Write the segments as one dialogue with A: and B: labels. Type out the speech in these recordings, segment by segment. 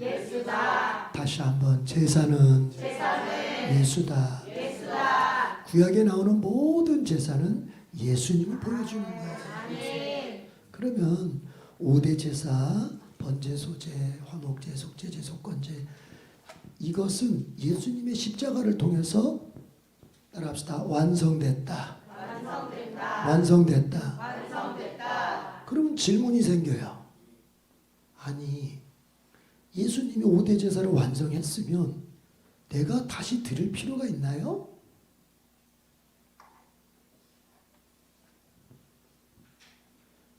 A: 예수다. 다시 한번 제사는, 예수다. 구약에 나오는 모든 제사는 예수님을 보여주는 거예요. 그러면 5대 제사, 번제, 소제, 화목제, 속제 제, 속건제 이것은 예수님의 십자가를 통해서 따라합시다. 완성됐다. 완성됐다. 그러면 질문이 생겨요. 아니, 예수님이 5대 제사를 완성했으면 내가 다시 드릴 필요가 있나요?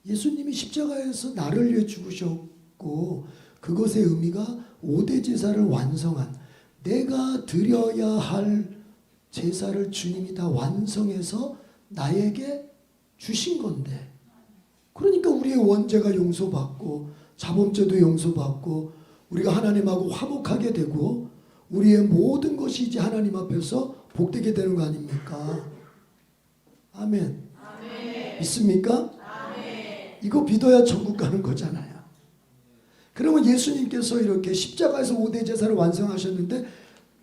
A: 예수님이 십자가에서 나를 위해 죽으셨고 그것의 의미가 5대 제사를 완성한 내가 드려야 할 제사를 주님이 다 완성해서 나에게 주신 건데 그러니까 우리의 원죄가 용서받고 자범죄도 용서받고 우리가 하나님하고 화목하게 되고 우리의 모든 것이 이제 하나님 앞에서 복되게 되는 거 아닙니까? 아멘. 있습니까? 이거 믿어야 천국 가는 거잖아요. 그러면 예수님께서 이렇게 십자가에서 5대 제사를 완성하셨는데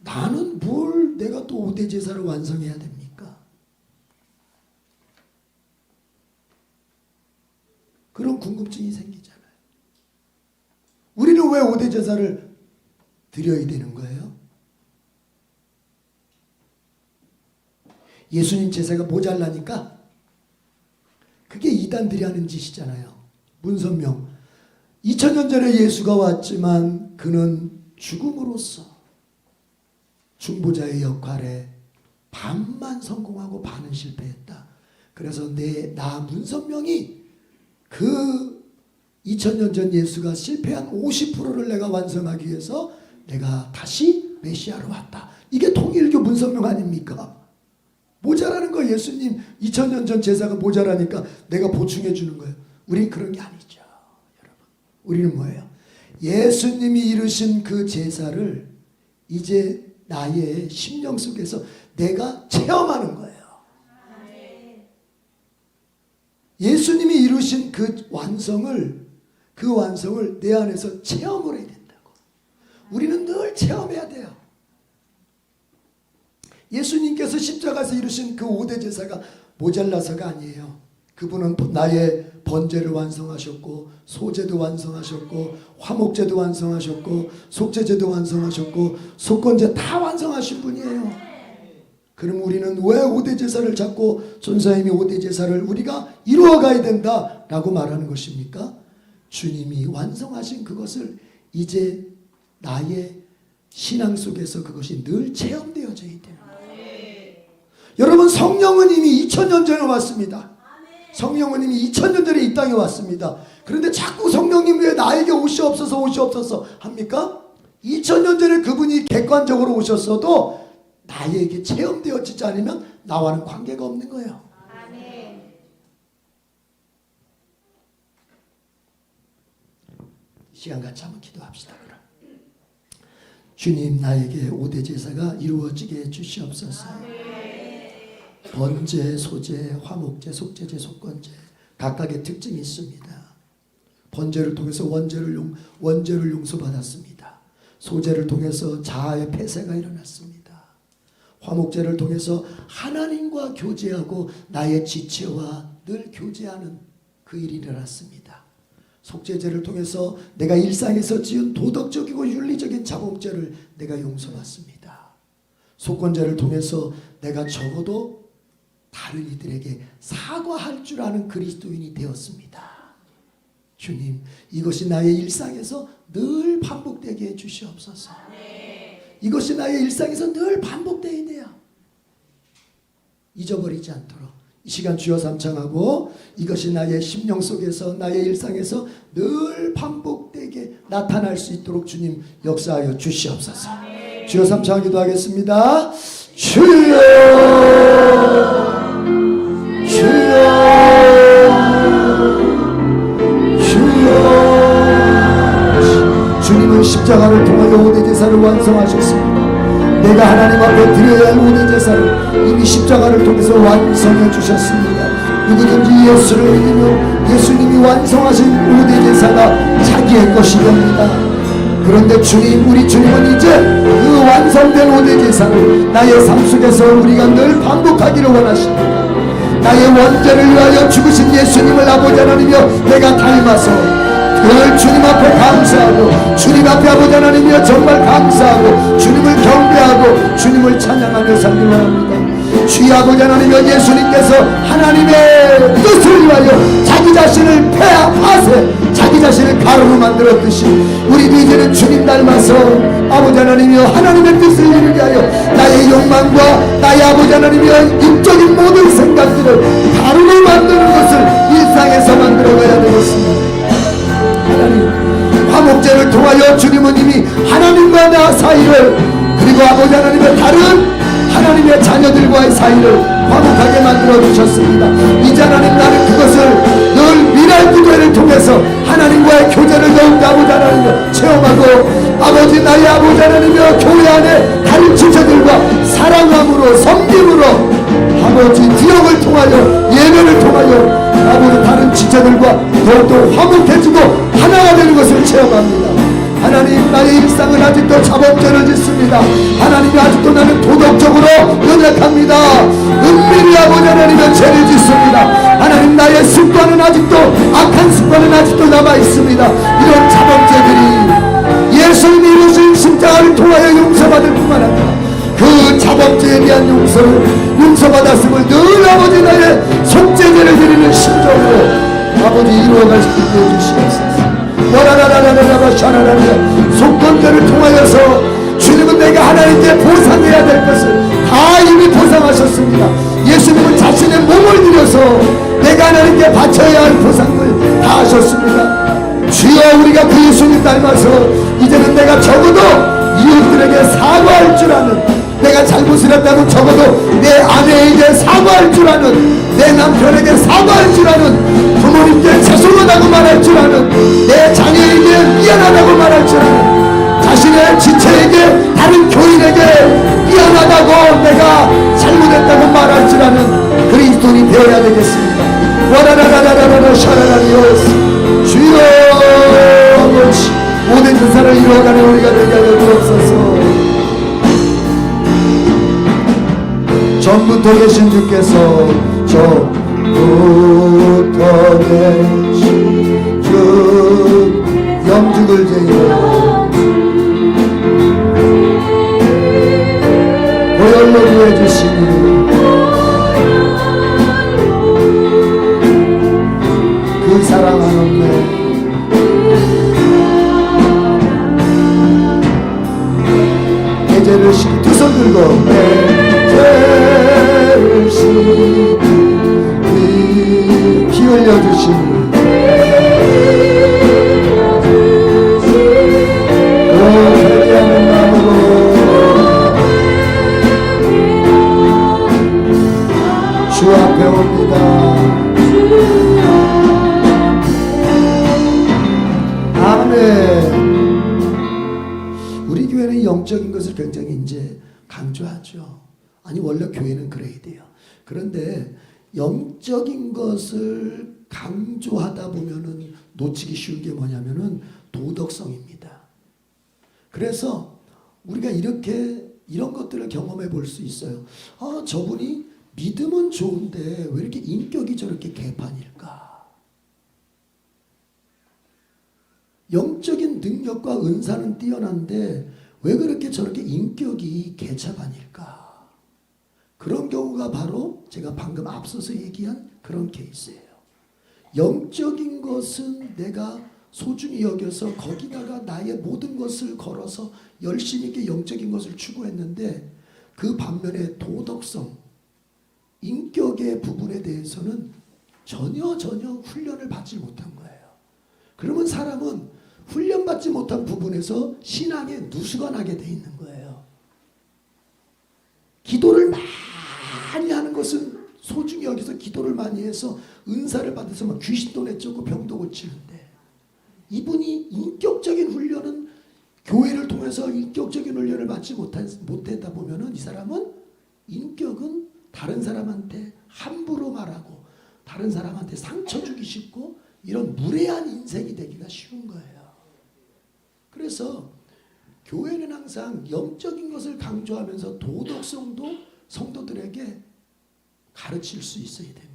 A: 나는 뭘 내가 또 5대 제사를 완성해야 됩니까? 그런 궁금증이 생기잖아요. 우리는 왜 5대 제사를 드려야 되는 거예요? 예수님 제사가 모자라니까 그게 이단들이 하는 짓이잖아요. 문선명 2000년 전에 예수가 왔지만 그는 죽음으로써 중보자의 역할에 반만 성공하고 반은 실패했다. 그래서 내 나 문선명이 그 2000년 전 예수가 실패한 50%를 내가 완성하기 위해서 내가 다시 메시아로 왔다. 이게 통일교 문선명 아닙니까? 모자라는 거 예수님 2000년 전 제사가 모자라니까 내가 보충해 주는 거예요. 우린 그런 게 아니죠. 여러분. 우리는 뭐예요? 예수님이 이루신 그 제사를 이제 나의 심령 속에서 내가 체험하는 거예요. 예수님이 이루신 그 완성을 그 완성을 내 안에서 체험을 해야 된다고. 우리는 늘 체험해야 돼요. 예수님께서 십자가에서 이루신 그 5대 제사가 모자라서가 아니에요. 그분은 나의 번제를 완성하셨고 소제도 완성하셨고 화목제도 완성하셨고 속제제도 완성하셨고 속건제 다 완성하신 분이에요. 그럼 우리는 왜 5대 제사를 잡고 손사님이 5대 제사를 우리가 이루어 가야 된다라고 말하는 것입니까? 주님이 완성하신 그것을 이제 나의 신앙 속에서 그것이 늘 체험되어져야 되는 거예요. 여러분 성령은 이미 2000년 전에 왔습니다. 성령은 이미 2000년 전에 이 땅에 왔습니다. 그런데 자꾸 성령님 왜 나에게 옷이 없어서 옷이 없어서 합니까? 2000년 전에 그분이 객관적으로 오셨어도 나에게 체험되어지지 않으면 나와는 관계가 없는 거예요. 시간 같이 한번 기도합시다. 그럼. 주님 나에게 5대 제사가 이루어지게 해 주시옵소서. 번제, 소제, 화목제, 속제제, 속건제 각각의 특징이 있습니다. 번제를 통해서 원죄를 용, 원죄를 용서받았습니다. 소제를 통해서 자아의 폐쇄가 일어났습니다. 화목제를 통해서 하나님과 교제하고 나의 지체와 늘 교제하는 그 일이 일어났습니다. 속죄제를 통해서 내가 일상에서 지은 도덕적이고 윤리적인 자범죄를 내가 용서받습니다. 속건제를 통해서 내가 적어도 다른 이들에게 사과할 줄 아는 그리스도인이 되었습니다. 주님, 이것이 나의 일상에서 늘 반복되게 해 주시옵소서. 이것이 나의 일상에서 늘 반복되어야. 잊어버리지 않도록 이 시간 주여 삼창하고 이것이 나의 심령 속에서 나의 일상에서 늘 반복되게 나타날 수 있도록 주님 역사하여 주시옵소서. 주여 삼창하기도 하겠습니다. 주여 주여 주여 주님은 십자가를 통하여 오대 제사를 완성하셨습니다. 내가 하나님 앞에 드려야 할 오대 제사를 이미 십자가를 통해서 완성해 주셨습니다. 누구든지 예수를 믿으며 예수님이 완성하신 오대 제사가 자기의 것이 됩니다. 그런데 주님 우리 주님은 이제 그 완성된 오대 제사를 나의 삶 속에서 우리가 늘 반복하기를 원하십니다. 나의 원죄를 위하여 죽으신 예수님을 아버지 하나님이여 내가 닮아서 늘 주님 앞에 감사하고 주님 앞에 아버지 하나님이여 정말 감사하고 주님을 경배하고 주님을 찬양하며 살기를 원합니다 주의 아버지 하나님이여 예수님께서 하나님의 뜻을 위하여 자기 자신을 폐하 파세. 자기 자신을 가루로 만들었듯이 우리도 이제는 주님 닮아서 아버지 하나님이여 하나님의 뜻을 이루기 위하여 나의 욕망과 나의 아버지 하나님이여 인적인 모든 생각들을 가루로 만드는 것을 일상에서 만들어 가야 되겠습니다. 하나님 화목제를 통하여 주님은 이미 하나님과 나 사이를 그리고 아버지 하나님의 다른 하나님의 자녀들과의 사이를 화목하게 만들어 주셨습니다. 이제 하나님 나는 그것을 늘 미랄 기도회를 통해서 하나님과의 교제를 더욱더 아버지 하나님을 체험하고 아버지 나의 아버지 하나님의 교회 안에 다른 지체들과 사랑함으로 섬김으로 아버지 기억을 통하여 예배를 통하여 아버지 다른 지체들과 더욱더 화목해지고 하나가 되는 것을 체험합니다. 하나님 나의 일상은 아직도 자범죄를 짓습니다. 하나님이 아직도 나는 도덕적으로 연약합니다. 은밀히 아버지 하나님의 죄를 짓습니다. 하나님 나의 습관은 아직도 악한 습관은 아직도 남아 있습니다. 이런 자범죄들이 예수님이 이루신 십자가를 통하여 용서받을 뿐만 아니라 그 자범죄에 대한 용서를 용서받았음을 늘 아버지 나의 속죄제를 드리는 심정으로 아버지 이루어갈 수 있게 해주시옵소서 속건제를 통하여서 주님은 내가 하나님께 보상해야 될 것을 다 이미 보상하셨습니다 예수님은 자신의 몸을 들여서 내가 하나님께 바쳐야 할 보상을 다 하셨습니다 주여 우리가 그 예수님 닮아서 이제는 내가 적어도 이웃들에게 사과할 줄 아는 내가 잘못을 했다고 적어도 내 아내에게 사과할 줄 아는 내 남편에게 사과할 줄 아는 부모님께 죄송하다고 말할 줄 아는 내 자녀에게 미안하다고 말할 줄 아는 자신의 지체에게 다른 교인에게 미안하다고 내가 잘못했다고 말할 줄 아는 그리스도인이 되어야 되겠습니다. 와라라라라라라 샤라라리오스 주여 아버지 모든 전사를 이루어가는 우리가 되게 하여 주옵소서 전부터 계신 주께서 전부터 계신 주 영죽을 제여 보혈로 구해주시니. 그 사랑 씻기 두손 들고. 내죄 피 흘려주시니 그주 앞에 옵니다 영적인 것을 굉장히 이제 강조하죠. 아니 원래 교회는 그래야 돼요. 그런데 영적인 것을 강조하다 보면은 놓치기 쉬운 게 뭐냐면은 도덕성입니다. 그래서 우리가 이렇게 이런 것들을 경험해 볼 수 있어요. 아, 저분이 믿음은 좋은데 왜 이렇게 인격이 저렇게 개판일까? 영적인 능력과 은사는 뛰어난데 왜 그렇게 저렇게 인격이 개차반일까? 그런 경우가 바로 제가 방금 앞서서 얘기한 그런 케이스예요. 영적인 것은 내가 소중히 여겨서 거기다가 나의 모든 것을 걸어서 열심히 있게 영적인 것을 추구했는데 그 반면에 도덕성 인격의 부분에 대해서는 전혀 전혀 훈련을 받지 못한 거예요. 그러면 사람은 훈련받지 못한 부분에서 신앙에 누수가 나게 돼 있는 거예요. 기도를 것은 소중히 여기서 기도를 많이 해서 은사를 받아서 막 귀신도 내쫓고 병도 고치는데 이분이 인격적인 훈련은 교회를 통해서 인격적인 훈련을 받지 못했다 보면은 이 사람은 인격은 다른 사람한테 함부로 말하고 다른 사람한테 상처 주기 쉽고 이런 무례한 인생이 되기가 쉬운 거예요. 그래서 교회는 항상 영적인 것을 강조하면서 도덕성도 성도들에게 가르칠 수 있어야 됩니다.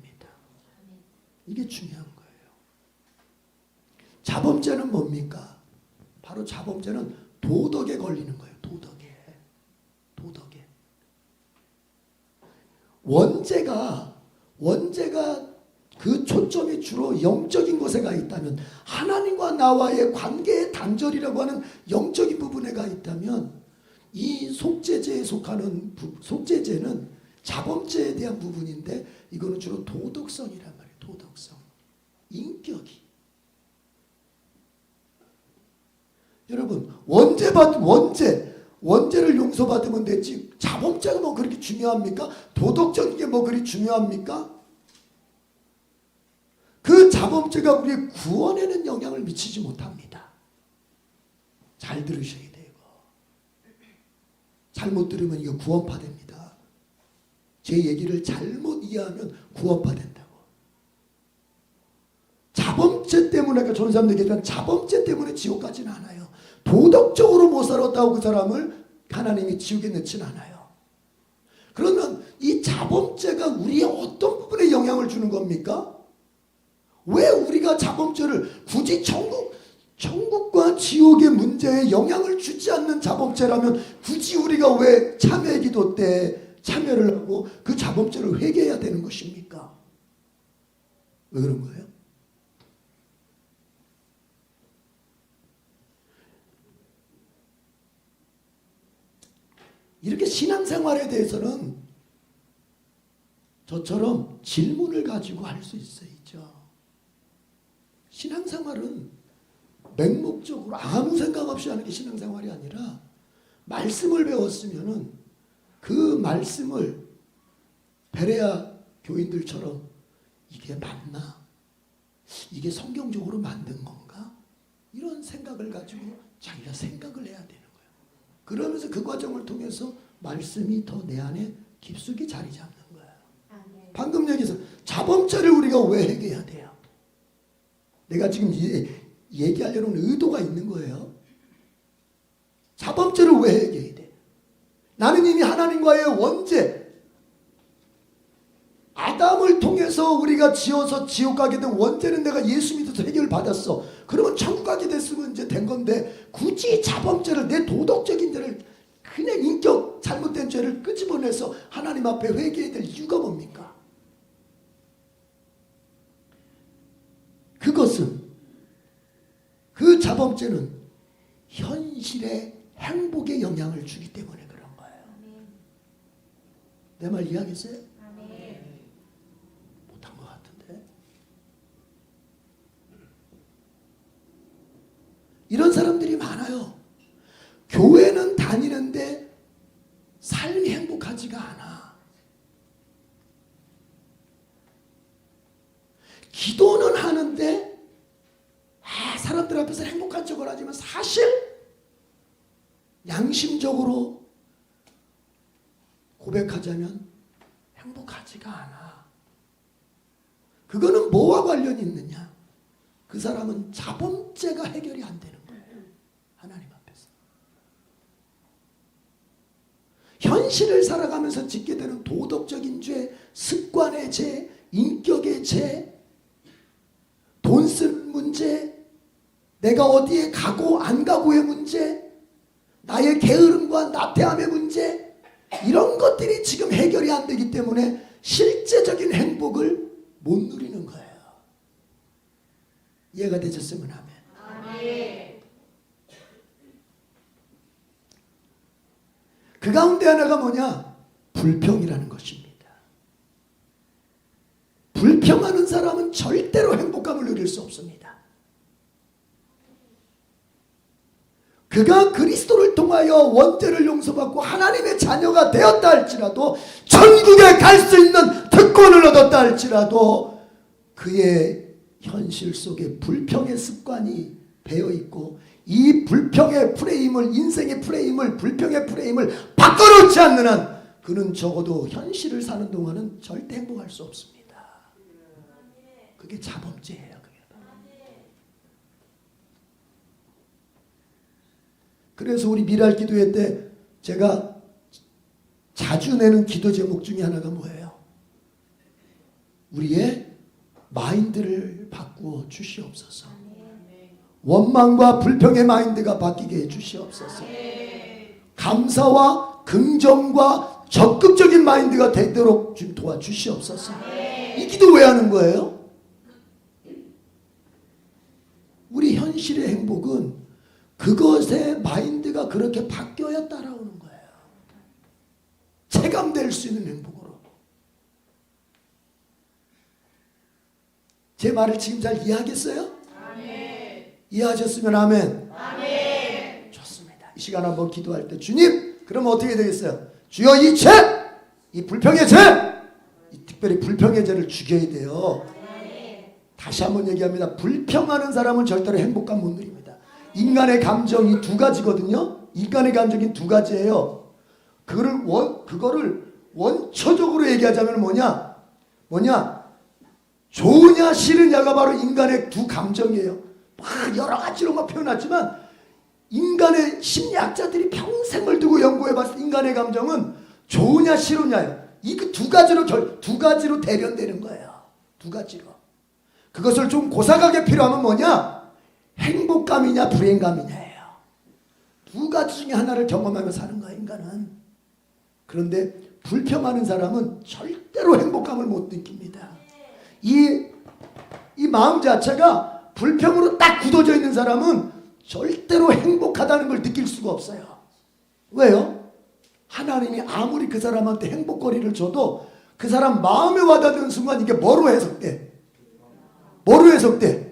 A: 이게 중요한 거예요. 자범죄는 뭡니까? 바로 자범죄는 도덕에 걸리는 거예요. 도덕에. 도덕에. 원죄가 원죄가 그 초점이 주로 영적인 것에 가 있다면 하나님과 나와의 관계의 단절이라고 하는 영적인 부분에 가 있다면 이 속죄죄에 속하는 부, 속죄죄는 자범죄에 대한 부분인데 이거는 주로 도덕성이란 말이에요. 도덕성. 인격이. 여러분 원죄 받 원죄 원죄를 용서받으면 되지 자범죄가 뭐 그렇게 중요합니까? 도덕적인 게 뭐 그리 중요합니까? 그 자범죄가 우리의 구원에는 영향을 미치지 못합니다. 잘 들으셔야 되고 잘못 들으면 이거 구원파 됩니다. 제 얘기를 잘못 이해하면 구원파 된다고. 자범죄 때문에 아까 저런 사람들 얘기했지만 자범죄 때문에 지옥 가지는 않아요. 도덕적으로 못 살았다고 그 사람을 하나님이 지옥에 넣진 않아요. 그러면 이 자범죄가 우리의 어떤 부분에 영향을 주는 겁니까? 왜 우리가 자범죄를 굳이 천국 천국과 지옥의 문제에 영향을 주지 않는 자범죄라면 굳이 우리가 왜 참회 기도 때 참여를 하고 그 자범죄를 회개해야 되는 것입니까? 왜 그런 거예요? 이렇게 신앙생활에 대해서는 저처럼 질문을 가지고 할 수 있어야죠. 신앙생활은 맹목적으로 아무 생각 없이 하는 게 신앙생활이 아니라 말씀을 배웠으면은 그 말씀을 베레아 교인들처럼 이게 맞나? 이게 성경적으로 만든 건가? 이런 생각을 가지고 자기가 생각을 해야 되는 거예요. 그러면서 그 과정을 통해서 말씀이 더 내 안에 깊숙이 자리 잡는 거예요. 방금 얘기해서 자범죄를 우리가 왜 해결해야 돼요? 내가 지금 이, 얘기하려는 의도가 있는 거예요. 자범죄를 왜 해결해야 돼? 나는 이미 하나님과의 원죄, 아담을 통해서 우리가 지어서 지옥 가게 된 원죄는 내가 예수 믿어서 해결 받았어. 그러면 천국 가게 됐으면 이제 된 건데 굳이 자범죄를 내 도덕적인 죄를 그냥 인격 잘못된 죄를 끄집어내서 하나님 앞에 회개해야 될 이유가 뭡니까? 그것은 그 자범죄는 현실의 행복에 영향을 주기 때문에. 내 말 이해하겠어요? 못한 것 같은데. 이런 사람들이 많아요. 교회는 다니는데 삶이 행복하지가 않아. 기도는 하는데 아, 사람들 앞에서 행복한 척을 하지만 사실 양심적으로 고백하자면 행복하지가 않아. 그거는 뭐와 관련이 있느냐? 그 사람은 자범죄가 해결이 안 되는 거예요. 하나님 앞에서. 현실을 살아가면서 짓게 되는 도덕적인 죄, 습관의 죄, 인격의 죄, 돈 쓰는 문제, 내가 어디에 가고 안 가고의 문제, 나의 게으름과 나태함의 문제, 이런 것들이 지금 해결이 안 되기 때문에 실제적인 행복을 못 누리는 거예요. 이해가 되셨으면 하면. 그 가운데 하나가 뭐냐? 불평이라는 것입니다. 불평하는 사람은 절대로 행복감을 누릴 수 없습니다. 그가 그리스도를 통하여 원죄를 용서받고 하나님의 자녀가 되었다 할지라도 천국에 갈 수 있는 특권을 얻었다 할지라도 그의 현실 속에 불평의 습관이 배어 있고 이 불평의 프레임을 인생의 프레임을 불평의 프레임을 바꿔놓지 않는 한 그는 적어도 현실을 사는 동안은 절대 행복할 수 없습니다. 그게 자범죄예요. 그래서 우리 미랄 기도회 때 제가 자주 내는 기도 제목 중에 하나가 뭐예요? 우리의 마인드를 바꾸어 주시옵소서. 원망과 불평의 마인드가 바뀌게 해 주시옵소서. 감사와 긍정과 적극적인 마인드가 되도록 좀 도와주시옵소서. 이 기도 왜 하는 거예요? 우리 현실의 행복은 그것의 마인드가 그렇게 바뀌어야 따라오는 거예요. 체감될 수 있는 행복으로. 제 말을 지금 잘 이해하겠어요? 이해하셨으면 아멘. 좋습니다. 이 시간 한번 기도할 때 주님, 그럼 어떻게 되겠어요? 주여 이 죄, 이 불평의 죄, 이 특별히 불평의 죄를 죽여야 돼요. 다시 한번 얘기합니다. 불평하는 사람은 절대로 행복감 못 누립니다. 인간의 감정이 두 가지거든요. 인간의 감정이 두 가지예요. 그거를 원 그거를 원초적으로 얘기하자면 뭐냐? 뭐냐? 좋으냐 싫으냐가 바로 인간의 두 감정이에요. 막 여러 가지로 막 표현하지만 인간의 심리학자들이 평생을 두고 연구해 봤을 때 인간의 감정은 좋으냐 싫으냐예요. 이그두 가지로 결, 두 가지로 대변되는 거예요. 두 가지로. 그것을 좀 고상하게 필요하면 뭐냐? 행복감이냐 불행감이냐예요. 두 가지 중에 하나를 경험하며 사는 거야 인간은. 그런데 불평하는 사람은 절대로 행복감을 못 느낍니다. 이, 이 마음 자체가 불평으로 딱 굳어져 있는 사람은 절대로 행복하다는 걸 느낄 수가 없어요. 왜요? 하나님이 아무리 그 사람한테 행복거리를 줘도 그 사람 마음에 와닿는 순간 이게 뭐로 해석돼? 뭐로 해석돼?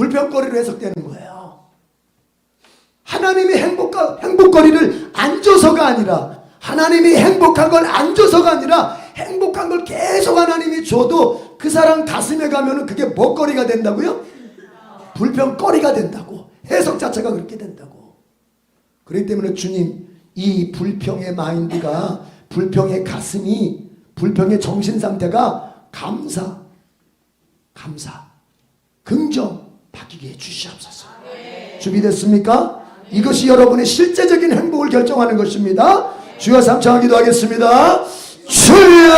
A: 불평거리로 해석되는 거예요. 하나님이 행복가, 행복거리를 안 줘서가 아니라 하나님이 행복한 걸 안 줘서가 아니라 행복한 걸 계속 하나님이 줘도 그 사람 가슴에 가면은 그게 뭐거리가 된다고요? 불평거리가 된다고. 해석 자체가 그렇게 된다고. 그렇기 때문에 주님 이 불평의 마인드가 불평의 가슴이 불평의 정신 상태가 감사 감사 긍정 바뀌게 해 주시옵소서. 준비됐습니까? 이것이 여러분의 실제적인 행복을 결정하는 것입니다. 주여 삼창하기도 하겠습니다. 주여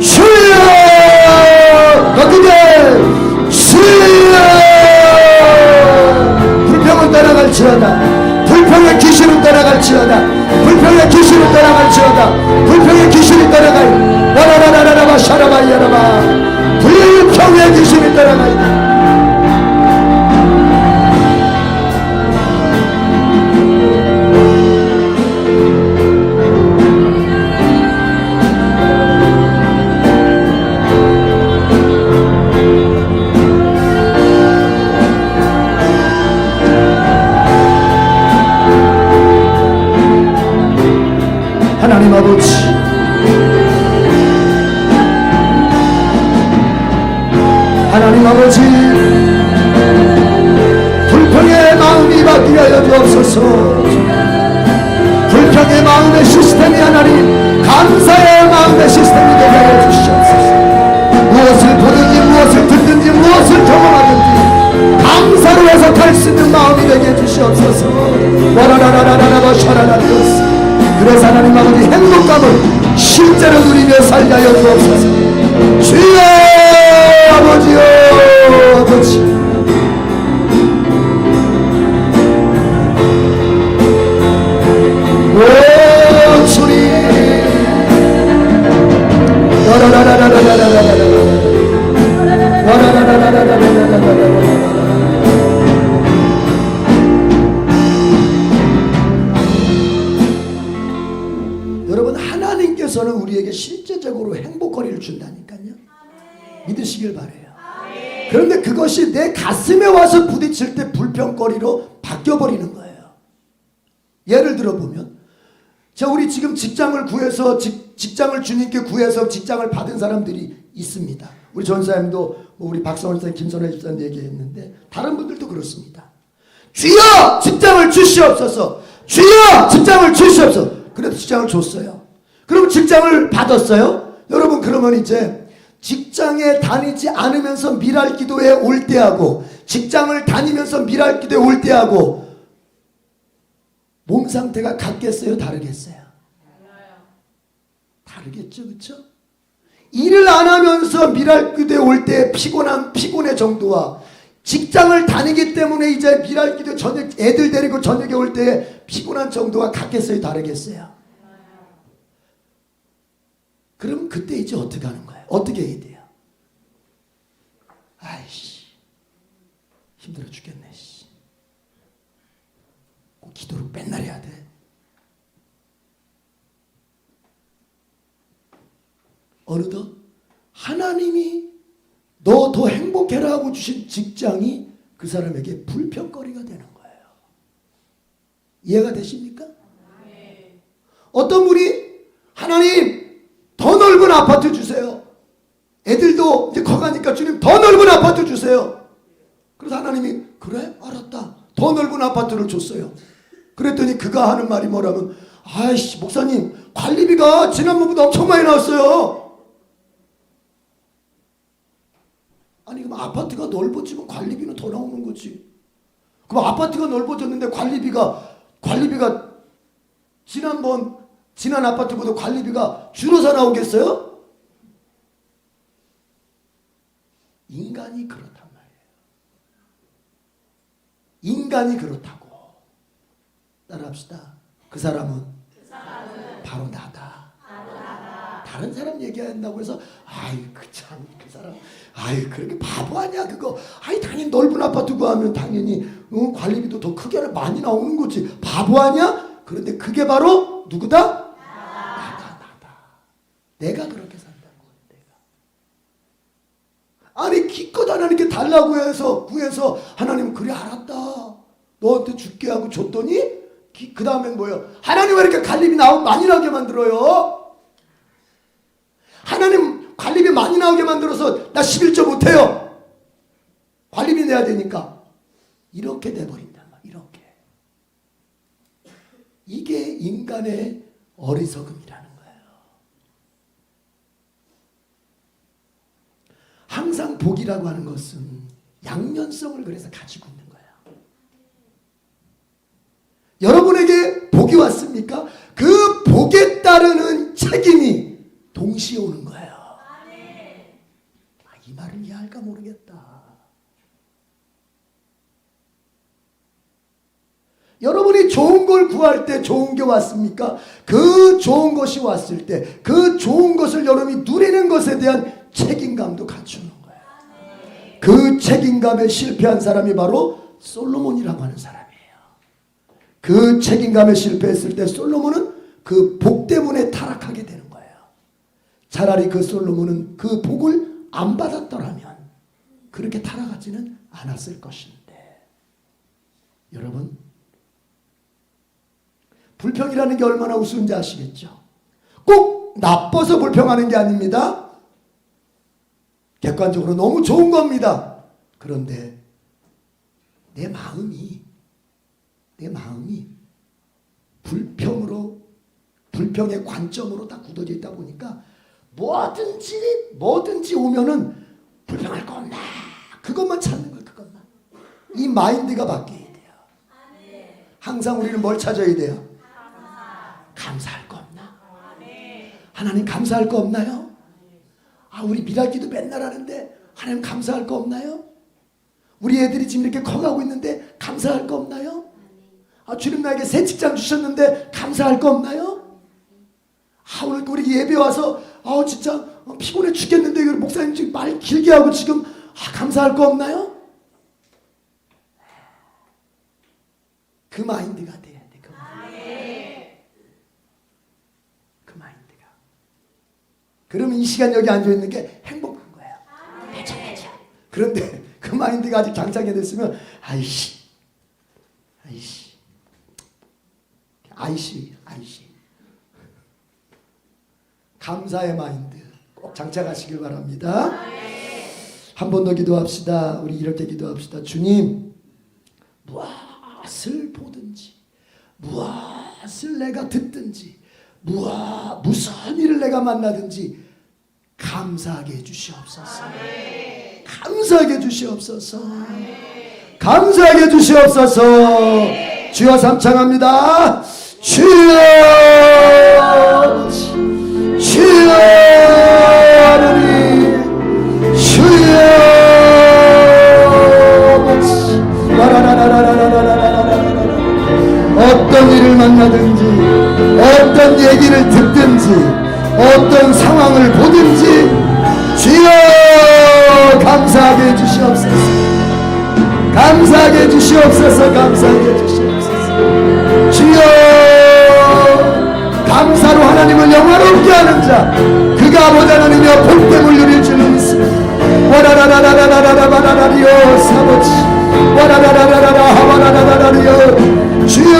A: 주여 바꾸게 주여 불평은 따라갈지어다 불평의 귀신은 따라갈지어다 불평의 귀신은 따라갈지어다 불평의 귀신이 따라갈 와라라라라바 샤라바이야라바 불평의 귀신이 따라가이다 준다니까요. 믿으시길 바래요. 그런데 그것이 내 가슴에 와서 부딪힐 때 불평거리로 바뀌어버리는 거예요. 예를 들어 보면 자 우리 지금 직장을 구해서 직, 직장을 주님께 구해서 직장을 받은 사람들이 있습니다. 우리 전사님도 뭐 우리 박성원 사 김선혜 집사님 얘기했는데 다른 분들도 그렇습니다. 주여 직장을 주시옵소서. 주여 직장을 주시옵소서. 그래도 직장을 줬어요. 그럼 직장을 받았어요. 여러분 그러면 이제 직장에 다니지 않으면서 미랄 기도에 올 때하고 직장을 다니면서 미랄 기도에 올 때하고 몸 상태가 같겠어요? 다르겠어요? 다르겠죠, 그렇죠? 일을 안 하면서 미랄 기도에 올 때 피곤한 피곤의 정도와 직장을 다니기 때문에 이제 미랄 기도 저녁 애들 데리고 저녁에 올 때 피곤한 정도가 같겠어요, 다르겠어요? 그럼 그때 이제 어떻게 하는 거예요? 어떻게 해야 돼요? 아이씨 힘들어 죽겠네. 씨. 꼭 기도를 맨날 해야 돼. 어느덧 하나님이 너 더 행복해라 하고 주신 직장이 그 사람에게 불평거리가 되는 거예요. 이해가 되십니까? 어떤 분이 하나님 아파트 주세요. 애들도 이제 커가니까 주님 더 넓은 아파트 주세요. 그래서 하나님이 그래 알았다. 더 넓은 아파트를 줬어요. 그랬더니 그가 하는 말이 뭐라면 아이씨 목사님 관리비가 지난번보다 엄청 많이 나왔어요. 아니 그럼 아파트가 넓어지면 관리비는 더 나오는 거지. 그럼 아파트가 넓어졌는데 관리비가 관리비가 지난번 지난 아파트보다 관리비가 줄어서 나오겠어요? 인간이 그렇단 말이에요. 인간이 그렇다고. 따라합시다. 그 사람은, 바로 나다. 다른 사람 얘기한다고 해서 아이 그참그 사람 아이 그렇게 바보 아니야 그거 아이 당연히 넓은 아파트 구하면 당연히 어, 관리비도 더 크게 많이 나오는 거지 바보 아니야? 그런데 그게 바로 누구다? 내가 그렇게 산다고 내가 아니 기껏 하나님께 달라고 해서 구해서 하나님 그래 알았다 너한테 줄게 하고 줬더니 그 다음엔 뭐예요? 하나님 왜 이렇게 관리비 나오 많이 나게 만들어요? 하나님 관리비 많이 나오게 만들어서 나 11조 못해요. 관리비 내야 되니까. 이렇게 돼버린단 말이야. 이렇게. 이게 인간의 어리석음이라는 거예요. 항상 복이라고 하는 것은 양면성을 그래서 가지고 있는 거예요. 여러분에게 복이 왔습니까? 그 복에 따르는 책임이 동시에 오는 거예요. 아, 이 말을 이해할까 모르겠다. 여러분이 좋은 걸 구할 때 좋은 게 왔습니까? 그 좋은 것이 왔을 때 그 좋은 것을 여러분이 누리는 것에 대한 책임감도 갖추는 거예요. 그 책임감에 실패한 사람이 바로 솔로몬이라고 하는 사람이에요. 그 책임감에 실패했을 때 솔로몬은 그 복 때문에 타락하게 되는 거예요. 차라리 그 솔로몬은 그 복을 안 받았더라면 그렇게 타락하지는 않았을 것인데 여러분 불평이라는 게 얼마나 우스운지 아시겠죠? 꼭 나빠서 불평하는 게 아닙니다. 객관적으로 너무 좋은 겁니다. 그런데 내 마음이 내 마음이 불평으로 불평의 관점으로 딱 굳어져 있다 보니까 뭐든지 뭐든지 오면은 불평할 거 없나 그것만 찾는 거야 그것만. 이 마인드가 바뀌어야 돼요. 항상 우리는 뭘 찾아야 돼요? 감사할 거 없나? 하나님 감사할 거 없나요 아 우리 미라기도 맨날 하는데 하나님 감사할 거 없나요? 우리 애들이 지금 이렇게 커가고 있는데 감사할 거 없나요? 아 주님 나에게 새 직장 주셨는데 감사할 거 없나요? 아, 오늘 우리 예배 와서, 아, 진짜 어, 피곤해 죽겠는데, 이거 목사님 지금 말 길게 하고 지금, 아, 감사할 거 없나요? 그 마인드가 돼야 돼, 그 마인드. 그 마인드가. 그러면 이 시간 여기 앉아 있는 게 행복한 거예요. 맞아, 맞아. 그런데 그 마인드가 아직 장착이 됐으면 아이씨, 아이씨, 아이씨, 아이씨. 감사의 마인드 꼭 장착하시길 바랍니다. 한번 더 기도합시다. 우리 이렇게 기도합시다. 주님, 무엇을 보든지, 무엇을 내가 듣든지, 무엇, 무슨 일을 내가 만나든지 감사하게 해주시옵소서. 감사하게 해주시옵소서. 감사하게 해주시옵소서. 주여 삼창합니다. 주여 주여 하나님 주여. 어떤 일을 만나든지 어떤 얘기를 듣든지 어떤 상황을 보든지 주여 감사하게 해주시옵소서. 감사하게 해주시옵소서 감사하게 해주시옵소서. 주여 감사로 하나님을 영화롭게 하는 자 그가 하나님이여 복됨을 누릴 줄을 믿습니다. 와라라라라라라라라라리요 사모치. 와라라라라라라 하와라라라라리요 주여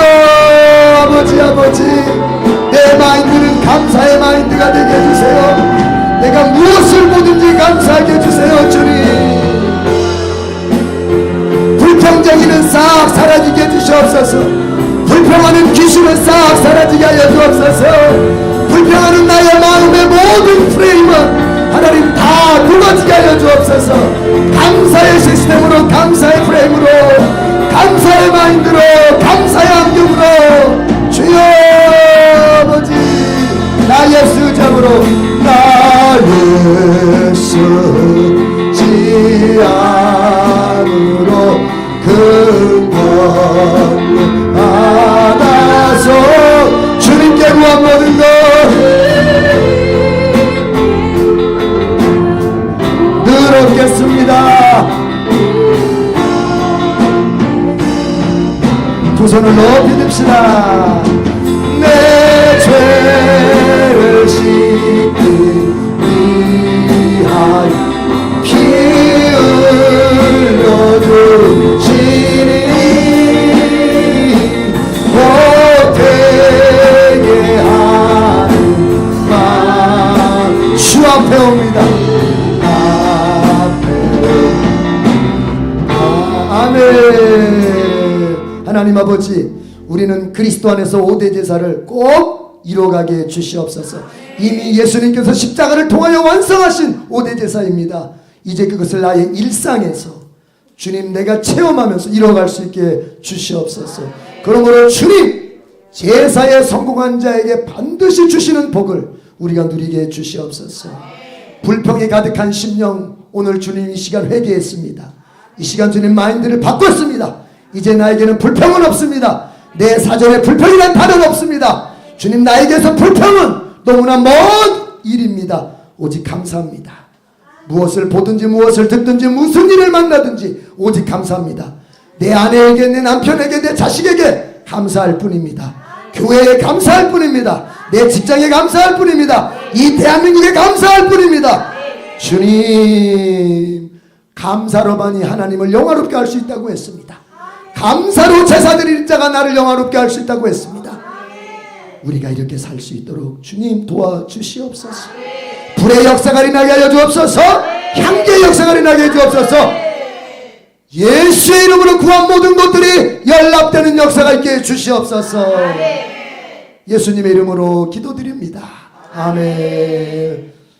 A: 아버지 아버지 내 마인드는 감사의 마인드가 되게 해주세요. 내가 무엇을 보든지 감사하게 해주세요 주님. 불평쟁이는 싹 사라지게 해주시옵소서. 불평하는 귀신은 싹 사라지게 하여 주옵소서. 불평하는 나의 마음의 모든 프레임은 하나님 다 무너지게 하여 주옵소서. 감사의 시스템으로 감사의 프레임으로 감사의 마인드로 감사의 안경으로 수장으로 나의 쓰지 않으로 근원 받아서 주님께 구한 모든 것. 늘었겠습니다. 두 손을 높이 듭시다. 내 죄 흘려주시니 못되게 하는 마주 앞에 옵니다 앞에 아멘. 하나님 아버지, 우리는 그리스도 안에서 5대 제사를 꼭 이뤄가게 해 주시옵소서. 이미 예수님께서 십자가를 통하여 완성하신 5대 제사입니다. 이제 그것을 나의 일상에서 주님 내가 체험하면서 이뤄갈 수 있게 해 주시옵소서. 그러므로 주님 제사에 성공한 자에게 반드시 주시는 복을 우리가 누리게 해 주시옵소서. 불평이 가득한 심령 오늘 주님 이 시간 회개했습니다. 이 시간 주님 마인드를 바꿨습니다. 이제 나에게는 불평은 없습니다. 내 사전에 불평이란 단어는 없습니다. 주님 나에게서 불평은 너무나 먼 일입니다. 오직 감사합니다. 무엇을 보든지 무엇을 듣든지 무슨 일을 만나든지 오직 감사합니다. 내 아내에게 내 남편에게 내 자식에게 감사할 뿐입니다. 교회에 감사할 뿐입니다. 내 직장에 감사할 뿐입니다. 이 대한민국에 감사할 뿐입니다. 주님 감사로만이 하나님을 영화롭게 할 수 있다고 했습니다. 감사로 제사 드릴 자가 나를 영화롭게 할 수 있다고 했습니다. 우리가 이렇게 살 수 있도록 주님 도와주시옵소서. 불의 역사가 일어나게 하여 주옵소서. 향기의 역사가 일어나게 해 주옵소서. 예수의 이름으로 구한 모든 것들이 연락되는 역사가 있게 해 주시옵소서. 예수님의 이름으로 기도드립니다. 아멘.